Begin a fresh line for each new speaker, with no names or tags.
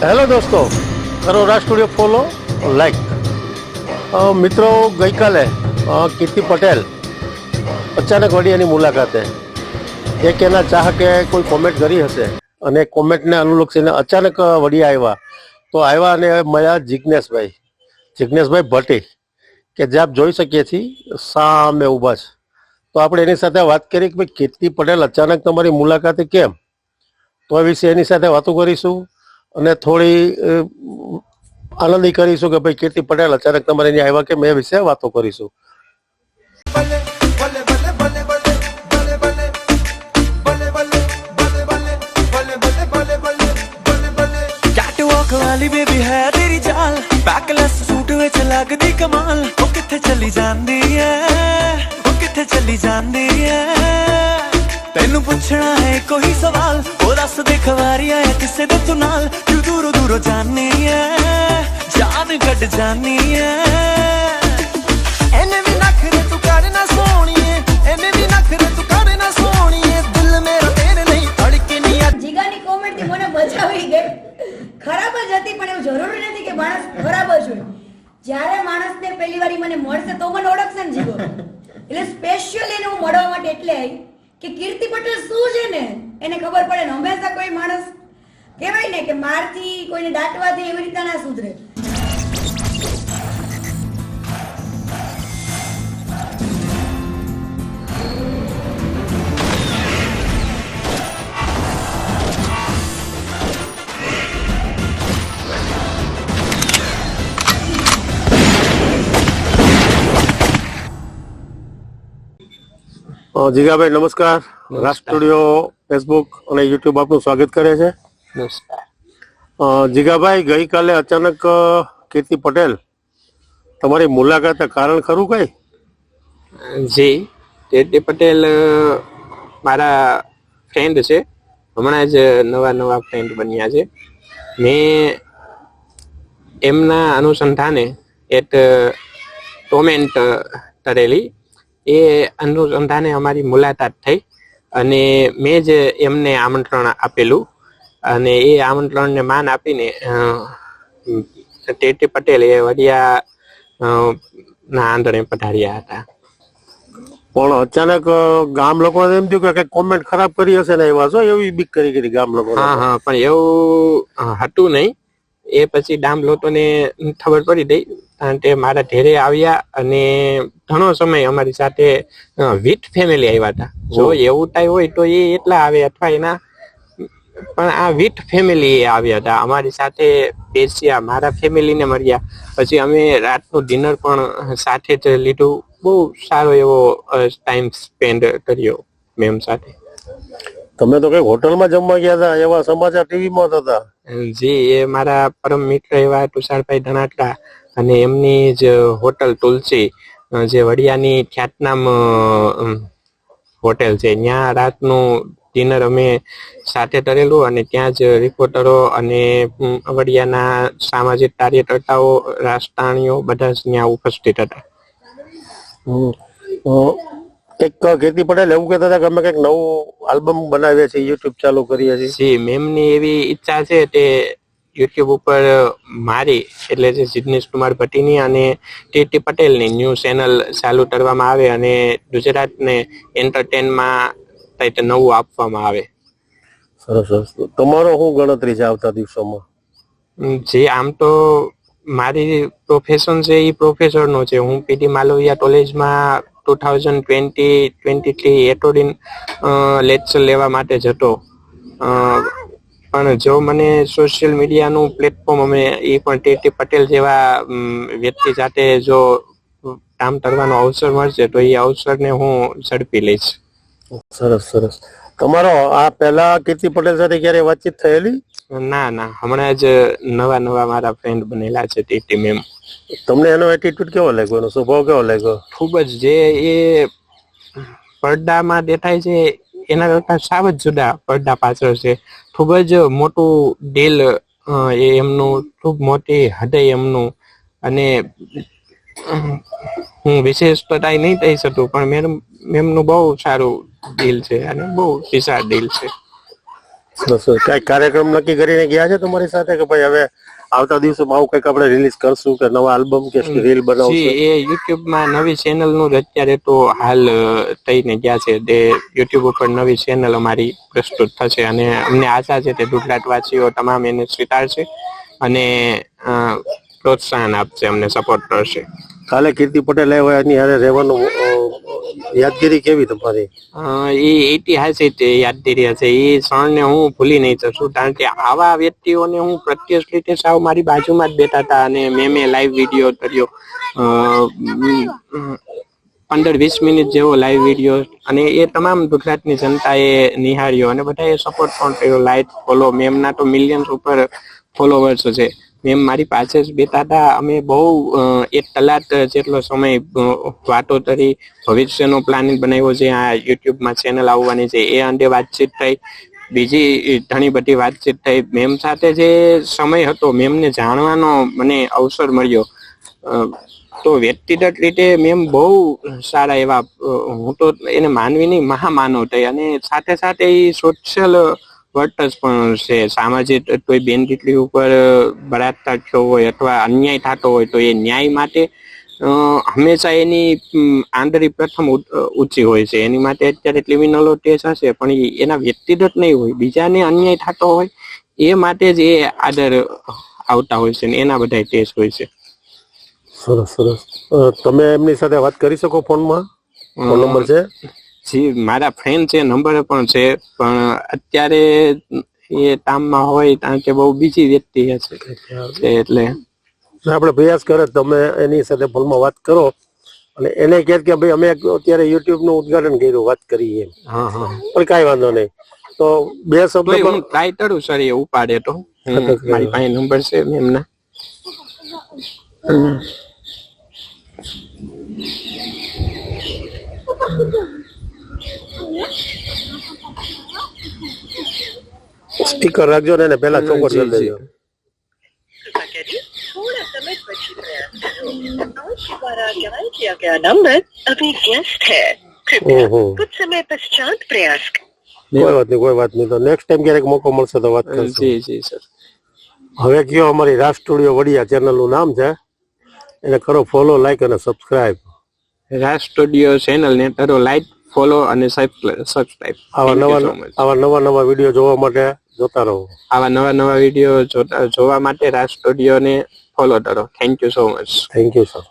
Hello દોસ્તો કરો રાજ studio follow like મિત્રો, ગઈકાલે કીર્તિ પટેલ અચાનક વળી એની મુલાકાતે. એક એના ચાહકે કોઈ કોમેન્ટ કરી હશે અને કોમેન્ટને અનુલક્ષીને અચાનક વળી આવ્યા. તો આવ્યા અને મળ્યા જિજ્ઞેશભાઈ જિજ્ઞેશભાઈ ભટ્ટી, કે જે આપ જોઈ શકીએ છીએ, સામે ઊભા છે. તો આપણે એની સાથે વાત કરી કે ભાઈ, કીર્તિ પટેલ અચાનક તમારી મુલાકાતે કેમ? તો એ વિશે એની સાથે વાતો કરીશું. અને થોડી અ, આનંદી કરીશું કે ભાઈ કીર્તિ પટેલ અચાનક તમારે અહીંયા આવ્યા કે મેં વિશે વાતો કરીશું
ਕੈਟਵਾਕ ਵਾਲੀ ਬੇਬੀ ਹੈ ਤੇਰੀ ਚਾਲ ਬੈਕਲੈਸ ਸੂਟ ਵਿੱਚ ਲੱਗਦੀ ਕਮਾਲ ਉਹ ਕਿੱਥੇ ਚੱਲੀ ਜਾਂਦੀ ਐ ਉਹ ਕਿੱਥੇ ਚੱਲੀ ਜਾਂਦੀ ਐ ਤੈਨੂੰ ਪੁੱਛਣਾ ਹੈ ਕੋਈ ਸਵਾਲ ਉਹ ਦੱਸ ਦੇ ਖਵਾਰੀ ਆਇਆ ਕਿਸੇ ਦੇ ਤੂੰ ਨਾਲ ਤੂੰ ਦੂਰੋਂ ਦੂਰੋਂ ਜਾਣੀ ਐ ਜਾਨ ਕੱਢ ਜਾਣੀ ਐ ਐਨੇ ਵੀ ਨਖਰੇ ਤੂੰ ਕਰ ਨਾ ਸੋਣੀਏ ਐਨੇ ਵੀ ਨਖਰੇ ਤੂੰ ਕਰ ਨਾ ਸੋਣੀਏ ਦਿਲ ਮੇਰਾ ਤੇਰੇ ਲਈ ਧੜਕੇ ਨਹੀਂ ਆ
જીગાની કોમેન્ટ થી મને બચાવી ગઈ ખરાબ જ હતી પણ એવું જરૂરી નથી કે માણસ ખરાબ જ હોય જ્યારે માણસને પહેલી વાર ઈ મને મળશે તો મને ઓળખશે ને જીગો એટલે સ્પેશિયલ એને હું મળવા માટે એટલે આવી કે કીર્તિ પટેલ શું છે ને? એને ખબર પડે ને. હંમેશા કોઈ માણસ કહેવાય ને કે મારથી કોઈને દાટવાથી એવી રીતના ના સુધરે.
જીગાભાઈ નમસ્કાર. રાજ સ્ટુડિયો ફેસબુક અને યુટ્યુબ આપનું સ્વાગત કરે છે.
નમસ્કાર
જીગાભાઈ ગઈકાલે અચાનક કીર્તિ પટેલ તમારી મુલાકાત કારણ ખરું કઈ?
જી. કીર્તિ પટેલ મારા ફ્રેન્ડ છે. હમણાં જ નવા નવા ફ્રેન્ડ બન્યા છે. મેં એમના અનુસંધાને એક કોમેન્ટ કરેલી. એ અનુસંધાને અમારી મુલાકાત થઈ અને મેં જ એમને આમંત્રણ આપેલું અને એ આમંત્રણને માન આપીને ટેટી પટેલ એ વડિયા ના આંધણે પધાર્યા હતા.
પણ અચાનક ગામ લોકો એમ થયું કે કોમેન્ટ ખરાબ કરી હશે ને એવા છો? એવી બીક કરી કરી ગામ લોકો
હા હા પણ એવું હતું નહીં. એ પછી ડામ લોકોને ખબર પડી ગઈ કે મારા ઘેરે આવ્યા અને ઘણો સમય અમારી સાથે વિથ ફેમિલી આવ્યા હતા. જો એવું કાંઈ હોય તો એ એટલા આવે અથવા એના પણ આ વિથ ફેમિલી આવ્યા હતા. અમારી સાથે બેસ્યા મારા ફેમિલીને મળ્યા પછી અમે રાતનું ડિનર પણ સાથે જ લીધું. બહુ સારો એવો ટાઈમ સ્પેન્ડ કર્યો મેમ સાથે.
તમે તો કઈ હોટલમાં જમવા ગયા હતા એવા સમાચાર ટીવીમાં હતા.
જી એ મારા પરમ મિત્ર એવા તુષારભાઈ ધનાટલા અને એમની જ હોટલ તુલસી જે વડિયાની ખ્યાતનામ હોટેલ છે. ત્યાં રાતનું ડિનર અમે સાથે કરેલું અને ત્યાં જ રિપોર્ટરો અને વડિયાના સામાજિક કાર્યકર્તાઓ રાજકારણીઓ બધા ત્યાં ઉપસ્થિત હતા.
એક કીર્તિ પટેલ એવું કહેતા હતા કે અમે કંઈક નવું આલ્બમ બનાવીએ છીએ યુટ્યુબ ચાલુ કરીએ છીએ.
જી મેમની એવી ઈચ્છા છે તે યુટ્યુબ ઉપર મારી એટલે જે જિગ્નેશ કુમાર ભટ્ટીની અને ટીટી પટેલની ન્યૂ ચેનલ ચાલુ કરવામાં આવે અને ગુજરાતને એન્ટરટેનમાં કંઈક નવું આપવામાં આવે.
સરસ સરસ. તમારો શું ગણતરી છે આવતા દિવસોમાં?
જે આમ તો મારી પ્રોફેશન છે એ પ્રોફેસરનો છે. હું પીટી માલવિયા કોલેજમાં two thousand twenty twenty three એટોડિન lecture લેવા માટે જતો પણ જો મને સોશિયલ મીડિયાનું પ્લેટફોર્મ અમે એ પણ ટી પટેલ જેવા વ્યક્તિ સાથે જો કામ કરવાનો અવસર મળશે તો એ અવસરને હું ઝડપી લઈશ.
સરસ સરસ. તમારો આ પહેલા કીર્તિ પટેલ સાથે ક્યારે વાતચીત થયેલી?
ના ના. હમણાં જ નવા નવા મારા ફ્રેન્ડ બનેલા છે ટીટી મેમ.
તમને એનો એટીટ્યુડ કેવો લાગ્યો? એનો સ્વભાવ કેવો લાગ્યો?
ખૂબ જ જે એ પડદામાં દેખાય છે એના કરતા સાવ જ જુદા પડદા પાછળ છે. ખૂબ જ મોટું દિલ એ એમનું ખૂબ મોટી હૃદય એમનું. અને હું વિશેષ તો કાંઈ નહીં થઈ શકું પણ મેમ એમનું બહુ સારું દિલ છે અને બહુ વિશાળ દિલ છે.
સરસ. કાર્યક્રમ નક્કી કરીને ગયા છે તમારી સાથે કે ભાઈ હવે આવતા દિવસોમાં આવું કંઈક આપણે રિલીઝ કરશું કે નવા આલ્બમ કે રીલ બનાવશું?
એ યુટ્યુબમાં નવી ચેનલનું જ અત્યારે તો હાલ થઈને ગયા છે. તે યુટ્યુબ ઉપર નવી ચેનલ અમારી પ્રસ્તુત થશે અને અમને આશા છે તે ગુજરાતવાસીઓ તમામ એને સ્વીકારશે અને પ્રોત્સાહન આપશે અમને સપોર્ટ કરશે.
કાલે કીર્તિ પટેલ એની હારે રહેવાનું યાદગીરી કેવી તમારી?
એ ઐતિહાસિક યાદગીરી હશે. એ ક્ષણને હું ભૂલી નહીં શકું, કારણ કે આવા વ્યક્તિઓને હું પ્રત્યક્ષ રીતે સાવ મારી બાજુમાં જ બેઠા હતા અને મેં મેં લાઈવ વીડિયો કર્યો. પંદર વીસ મિનિટ જેવો લાઈવ વીડિયો અને એ તમામ ગુજરાતની જનતાએ નિહાળ્યો અને બધાએ સપોર્ટ પણ કર્યો. લાઈક ફોલો મેમના તો મિલિયન્સ ઉપર ફોલોવર્સ છે. મેમ મારી પાસે જ બેઠા હતા અમે બહુ એક કલાક જેટલો સમય વાતો કરી, ભવિષ્યનો પ્લાનિંગ બનાવ્યો છે, આ યુટ્યુબમાં ચેનલ આવવાની છે, એ અંગે વાતચીત થઈ. બીજી ઘણી બધી વાતચીત થઈ. મેમ સાથે જે સમય હતો, મેમને જાણવાનો મને અવસર મળ્યો. તો વ્યક્તિગત રીતે મેમ બહુ સારા એવા હું તો એને માનવીની મહામાનવ થઈ અને સાથે સાથે એ સોશિયલ વર્કર્સ પણ છે. સામાજિક કોઈ બેન દીકરી ઉપર બળાત્કાર થયો હોય અથવા અન્યાય થતો હોય તો એ ન્યાય માટે હંમેશા એની આંતરિક પ્રથમ ઊંચી હોય છે. એની માટે અત્યારે ક્રિમિનલો કેસ હશે પણ એના વ્યક્તિગત નહીં હોય. બીજાને અન્યાય થતો હોય એ માટે જ એ આદર આવતા હોય છે ને એના બધા કેસ હોય છે.
સરસ સરસ. તમે એમની સાથે વાત કરી શકો ફોનમાં? ફોન નંબર છે?
જી મારા ફ્રેન્ડ છે નંબર પણ છે પણ અત્યારે એ કામમાં હોય કારણ કે બહુ બીજી વ્યક્તિ છે એટલે
આપણે પ્રયાસ કરે તમે એની સાથે ફોનમાં વાત કરો. અને એને કહે કે ભાઈ અમે અત્યારે યુટ્યુબનું ઉદઘાટન કર્યું વાત કરી એમ.
હા હા.
પણ કાંઈ વાંધો નહીં. તો બે શબ્દ
હું ટ્રાય કરું સર એ ઉપાડે તો. મારી પાસે નંબર છે એમના.
સ્ટીકર રાખજો ને એને પેલા ચોકડ કરી
જી, જી.
દેજો
थोड़ा समय પછી प्रयास करो आज द्वारा डायल किया गया नंबर अभी व्यस्त है कृपया
ઓહો
कुछ समय पश्चात प्रयास करें
કોઈ વાત નહીં કોઈ વાત નહીં તો નેક્સ્ટ ટાઈમ ક્યારેક મોકો મળશે તો વાત કરશું
જી જી સર
હવે કયો અમારી રાજ સ્ટુડિયો વડિયા ચેનલ નું નામ છે એને કરો ફોલો લાઈક અને સબસ્ક્રાઇબ
રાજ સ્ટુડિયો ચેનલ ને કરો લાઈક ફોલો અને સબસ્ક્રાઇબ
આવા નવા આવા નવા નવા વીડિયો જોવા માટે જોતા રહો.
આવા નવા નવા વીડિયો જોવા માટે રાજ સ્ટુડિયો ને ફોલો કરો. Thank you so much
thank you sir